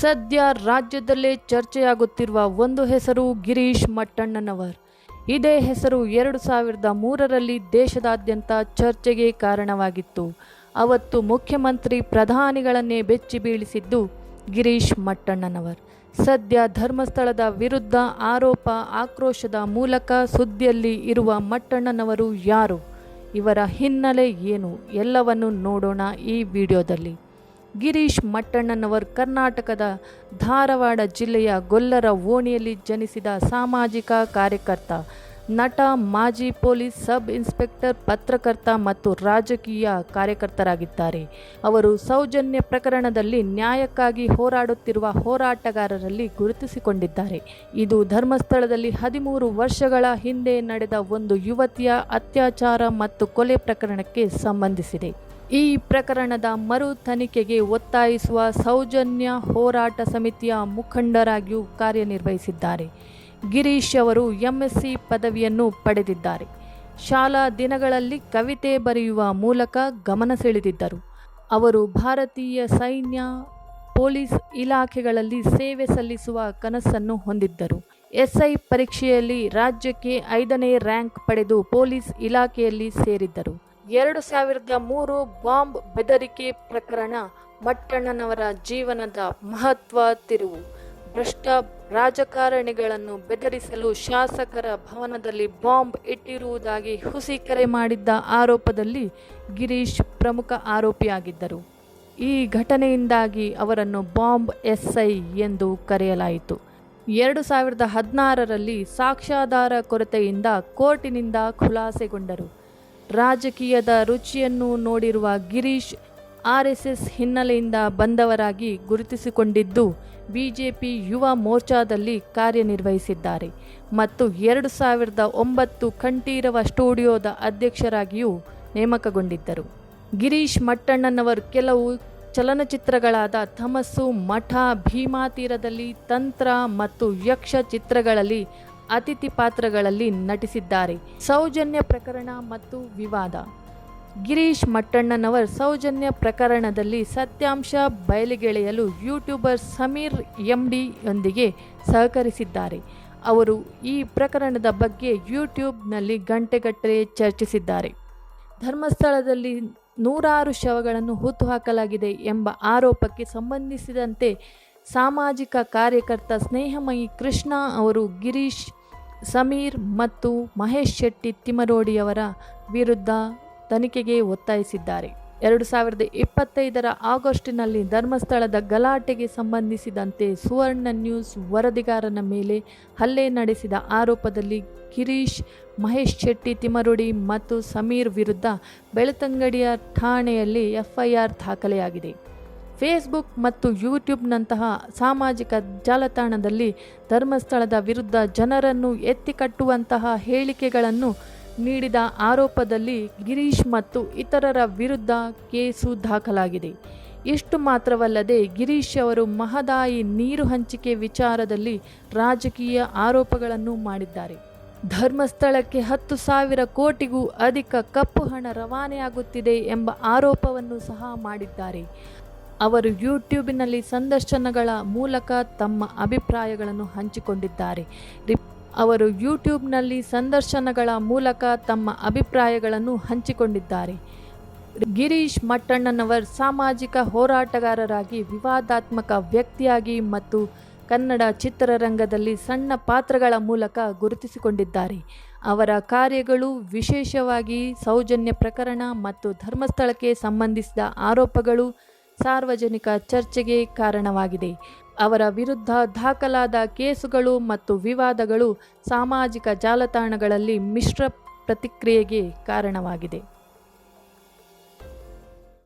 ಸದ್ಯ ರಾಜ್ಯದಲ್ಲೇ ಚರ್ಚೆಯಾಗುತ್ತಿರುವ ಒಂದು ಹೆಸರು ಗಿರೀಶ್ ಮಟ್ಟಣ್ಣನವರ್. ಇದೇ ಹೆಸರು ಎರಡು ಸಾವಿರದ ಮೂರರಲ್ಲಿ ದೇಶದಾದ್ಯಂತ ಚರ್ಚೆಗೆ ಕಾರಣವಾಗಿತ್ತು. ಅವತ್ತು ಮುಖ್ಯಮಂತ್ರಿ ಪ್ರಧಾನಿಗಳನ್ನೇ ಬೆಚ್ಚಿ ಬೀಳಿಸಿದ್ದು ಗಿರೀಶ್ ಮಟ್ಟಣ್ಣನವರ್. ಸದ್ಯ ಧರ್ಮಸ್ಥಳದ ವಿರುದ್ಧ ಆರೋಪ ಆಕ್ರೋಶದ ಮೂಲಕ ಸುದ್ದಿಯಲ್ಲಿ ಇರುವ ಮಟ್ಟಣ್ಣನವರು ಯಾರು? ಇವರ ಹಿನ್ನೆಲೆ ಏನು? ಎಲ್ಲವನ್ನು ನೋಡೋಣ ಈ ವಿಡಿಯೋದಲ್ಲಿ. ಗಿರೀಶ್ ಮಟ್ಟಣ್ಣನವರ್ ಕರ್ನಾಟಕದ ಧಾರವಾಡ ಜಿಲ್ಲೆಯ ಗೊಲ್ಲರ ಓಣಿಯಲ್ಲಿ ಜನಿಸಿದ ಸಾಮಾಜಿಕ ಕಾರ್ಯಕರ್ತ, ನಟ, ಮಾಜಿ ಪೊಲೀಸ್ ಸಬ್ ಇನ್ಸ್ಪೆಕ್ಟರ್, ಪತ್ರಕರ್ತ ಮತ್ತು ರಾಜಕೀಯ ಕಾರ್ಯಕರ್ತರಾಗಿದ್ದಾರೆ. ಅವರು ಸೌಜನ್ಯ ಪ್ರಕರಣದಲ್ಲಿ ನ್ಯಾಯಕ್ಕಾಗಿ ಹೋರಾಡುತ್ತಿರುವ ಹೋರಾಟಗಾರರಲ್ಲಿ ಗುರುತಿಸಿಕೊಂಡಿದ್ದಾರೆ. ಇದು ಧರ್ಮಸ್ಥಳದಲ್ಲಿ ಹದಿಮೂರು ವರ್ಷಗಳ ಹಿಂದೆ ನಡೆದ ಒಂದು ಯುವತಿಯ ಅತ್ಯಾಚಾರ ಮತ್ತು ಕೊಲೆ ಪ್ರಕರಣಕ್ಕೆ ಸಂಬಂಧಿಸಿದೆ. ಈ ಪ್ರಕರಣದ ಮರು ತನಿಖೆಗೆ ಒತ್ತಾಯಿಸುವ ಸೌಜನ್ಯ ಹೋರಾಟ ಸಮಿತಿಯ ಮುಖಂಡರಾಗಿಯೂ ಕಾರ್ಯನಿರ್ವಹಿಸಿದ್ದಾರೆ. ಗಿರೀಶ್ ಅವರು ಎಂಎಸ್ಸಿ ಪದವಿಯನ್ನು ಪಡೆದಿದ್ದಾರೆ. ಶಾಲಾ ದಿನಗಳಲ್ಲಿ ಕವಿತೆ ಬರೆಯುವ ಮೂಲಕ ಗಮನ ಸೆಳೆದಿದ್ದರು. ಅವರು ಭಾರತೀಯ ಸೈನ್ಯ, ಪೊಲೀಸ್ ಇಲಾಖೆಗಳಲ್ಲಿ ಸೇವೆ ಸಲ್ಲಿಸುವ ಕನಸನ್ನು ಹೊಂದಿದ್ದರು. ಎಸ್ಐ ಪರೀಕ್ಷೆಯಲ್ಲಿ ರಾಜ್ಯಕ್ಕೆ ಐದನೇ ರ್ಯಾಂಕ್ ಪಡೆದು ಪೊಲೀಸ್ ಇಲಾಖೆಯಲ್ಲಿ ಸೇರಿದ್ದರು. ಎರಡು ಸಾವಿರದ ಮೂರು ಬಾಂಬ್ ಬೆದರಿಕೆ ಪ್ರಕರಣ ಮಟ್ಟಣ್ಣನವರ ಜೀವನದ ಮಹತ್ವ ತಿರುವು. ಭ್ರಷ್ಟ ರಾಜಕಾರಣಿಗಳನ್ನು ಬೆದರಿಸಲು ಶಾಸಕರ ಭವನದಲ್ಲಿ ಬಾಂಬ್ ಇಟ್ಟಿರುವುದಾಗಿ ಹುಸಿ ಕರೆ ಮಾಡಿದ್ದ ಆರೋಪದಲ್ಲಿ ಗಿರೀಶ್ ಪ್ರಮುಖ ಆರೋಪಿಯಾಗಿದ್ದರು. ಈ ಘಟನೆಯಿಂದಾಗಿ ಅವರನ್ನು ಬಾಂಬ್ ಎಸ್ಐ ಎಂದು ಕರೆಯಲಾಯಿತು. ಎರಡು ಸಾವಿರದ ಹದಿನಾರರಲ್ಲಿ ಸಾಕ್ಷ್ಯಾಧಾರ ಕೊರತೆಯಿಂದ ಕೋರ್ಟಿನಿಂದ ಖುಲಾಸೆಗೊಂಡರು. ರಾಜಕೀಯದ ರುಚಿಯನ್ನು ನೋಡಿರುವ ಗಿರೀಶ್ ಆರ್ ಎಸ್ ಹಿನ್ನೆಲೆಯಿಂದ ಬಂದವರಾಗಿ ಗುರುತಿಸಿಕೊಂಡಿದ್ದು, ಬಿಜೆಪಿ ಯುವ ಮೋರ್ಚಾದಲ್ಲಿ ಕಾರ್ಯನಿರ್ವಹಿಸಿದ್ದಾರೆ. ಮತ್ತು ಎರಡು ಸಾವಿರದ ಒಂಬತ್ತು ಕಂಠೀರವ ಸ್ಟುಡಿಯೋದ ಅಧ್ಯಕ್ಷರಾಗಿಯೂ ನೇಮಕಗೊಂಡಿದ್ದರು. ಗಿರೀಶ್ ಮಟ್ಟಣ್ಣನವರು ಕೆಲವು ಚಲನಚಿತ್ರಗಳಾದ ಥಮಸ್ಸು ಮಠ ಭೀಮಾತೀರದಲ್ಲಿ ತಂತ್ರ ಮತ್ತು ಯಕ್ಷ ಚಿತ್ರಗಳಲ್ಲಿ ಅತಿಥಿ ಪಾತ್ರಗಳಲ್ಲಿ ನಟಿಸಿದ್ದಾರೆ. ಸೌಜನ್ಯ ಪ್ರಕರಣ ಮತ್ತು ವಿವಾದ. ಗಿರೀಶ್ ಮಟ್ಟಣ್ಣನವರ್ ಸೌಜನ್ಯ ಪ್ರಕರಣದಲ್ಲಿ ಸತ್ಯಾಂಶ ಬಯಲಿಗೆಳೆಯಲು ಯೂಟ್ಯೂಬರ್ ಸಮೀರ್ ಎಂಡಿಯೊಂದಿಗೆ ಸಹಕರಿಸಿದ್ದಾರೆ. ಅವರು ಈ ಪ್ರಕರಣದ ಬಗ್ಗೆ ಯೂಟ್ಯೂಬ್ನಲ್ಲಿ ಗಂಟೆಗಟ್ಟಲೆ ಚರ್ಚಿಸಿದ್ದಾರೆ. ಧರ್ಮಸ್ಥಳದಲ್ಲಿ ನೂರಾರು ಶವಗಳನ್ನು ಹುತ್ತುಹಾಕಲಾಗಿದೆ ಎಂಬ ಆರೋಪಕ್ಕೆ ಸಂಬಂಧಿಸಿದಂತೆ ಸಾಮಾಜಿಕ ಕಾರ್ಯಕರ್ತ ಸ್ನೇಹಮಯಿ ಕೃಷ್ಣ ಅವರು ಗಿರೀಶ್ ಸಮೀರ್ ಮತ್ತು ಮಹೇಶ್ ಶೆಟ್ಟಿ ತಿಮರೋಡಿಯವರ ವಿರುದ್ಧ ತನಿಖೆಗೆ ಒತ್ತಾಯಿಸಿದ್ದಾರೆ. ಎರಡು ಸಾವಿರದ ಇಪ್ಪತ್ತೈದರ ಆಗಸ್ಟಿನಲ್ಲಿ ಧರ್ಮಸ್ಥಳದ ಗಲಾಟೆಗೆ ಸಂಬಂಧಿಸಿದಂತೆ ಸುವರ್ಣ ನ್ಯೂಸ್ ವರದಿಗಾರನ ಮೇಲೆ ಹಲ್ಲೆ ನಡೆಸಿದ ಆರೋಪದಲ್ಲಿ ಗಿರೀಶ್, ಮಹೇಶ್ ಶೆಟ್ಟಿ ತಿಮರುಡಿ ಮತ್ತು ಸಮೀರ್ ವಿರುದ್ಧ ಬೆಳ್ತಂಗಡಿಯ ಠಾಣೆಯಲ್ಲಿ ಎಫ್ಐಆರ್ ದಾಖಲೆಯಾಗಿದೆ. ಫೇಸ್ಬುಕ್ ಮತ್ತು ಯೂಟ್ಯೂಬ್ನಂತಹ ಸಾಮಾಜಿಕ ಜಾಲತಾಣದಲ್ಲಿ ಧರ್ಮಸ್ಥಳದ ವಿರುದ್ಧ ಜನರನ್ನು ಎತ್ತಿಕಟ್ಟುವಂತಹ ಹೇಳಿಕೆಗಳನ್ನು ನೀಡಿದ ಆರೋಪದಲ್ಲಿ ಗಿರೀಶ್ ಮತ್ತು ಇತರರ ವಿರುದ್ಧ ಕೇಸು ದಾಖಲಾಗಿದೆ. ಇಷ್ಟು ಮಾತ್ರವಲ್ಲದೆ ಗಿರೀಶ್ ಅವರು ಮಹದಾಯಿ ನೀರು ಹಂಚಿಕೆ ವಿಚಾರದಲ್ಲಿ ರಾಜಕೀಯ ಆರೋಪಗಳನ್ನು ಮಾಡಿದ್ದಾರೆ. ಧರ್ಮಸ್ಥಳಕ್ಕೆ ಹತ್ತು ಸಾವಿರ ಕೋಟಿಗೂ ಅಧಿಕ ಕಪ್ಪು ಹಣ ರವಾನೆಯಾಗುತ್ತಿದೆ ಎಂಬ ಆರೋಪವನ್ನು ಸಹ ಮಾಡಿದ್ದಾರೆ. ಅವರು ಯೂಟ್ಯೂಬಿನಲ್ಲಿ ಸಂದರ್ಶನಗಳ ಮೂಲಕ ತಮ್ಮ ಅಭಿಪ್ರಾಯಗಳನ್ನು ಹಂಚಿಕೊಂಡಿದ್ದಾರೆ. ಅವರು ಯೂಟ್ಯೂಬ್ನಲ್ಲಿ ಸಂದರ್ಶನಗಳ ಮೂಲಕ ತಮ್ಮ ಅಭಿಪ್ರಾಯಗಳನ್ನು ಹಂಚಿಕೊಂಡಿದ್ದಾರೆ. ಗಿರೀಶ್ ಮಟ್ಟಣ್ಣನವರ್ ಸಾಮಾಜಿಕ ಹೋರಾಟಗಾರರಾಗಿ, ವಿವಾದಾತ್ಮಕ ವ್ಯಕ್ತಿಯಾಗಿ ಮತ್ತು ಕನ್ನಡ ಚಿತ್ರರಂಗದಲ್ಲಿ ಸಣ್ಣ ಪಾತ್ರಗಳ ಮೂಲಕ ಗುರುತಿಸಿಕೊಂಡಿದ್ದಾರೆ. ಅವರ ಕಾರ್ಯಗಳು ವಿಶೇಷವಾಗಿ ಸೌಜನ್ಯ ಪ್ರಕರಣ ಮತ್ತು ಧರ್ಮಸ್ಥಳಕ್ಕೆ ಸಂಬಂಧಿಸಿದ ಆರೋಪಗಳು ಸಾರ್ವಜನಿಕ ಚರ್ಚೆಗೆ ಕಾರಣವಾಗಿದೆ. ಅವರ ವಿರುದ್ಧ ದಾಖಲಾದ ಕೇಸುಗಳು ಮತ್ತು ವಿವಾದಗಳು ಸಾಮಾಜಿಕ ಜಾಲತಾಣಗಳಲ್ಲಿ ಮಿಶ್ರ ಪ್ರತಿಕ್ರಿಯೆಗೆ ಕಾರಣವಾಗಿದೆ.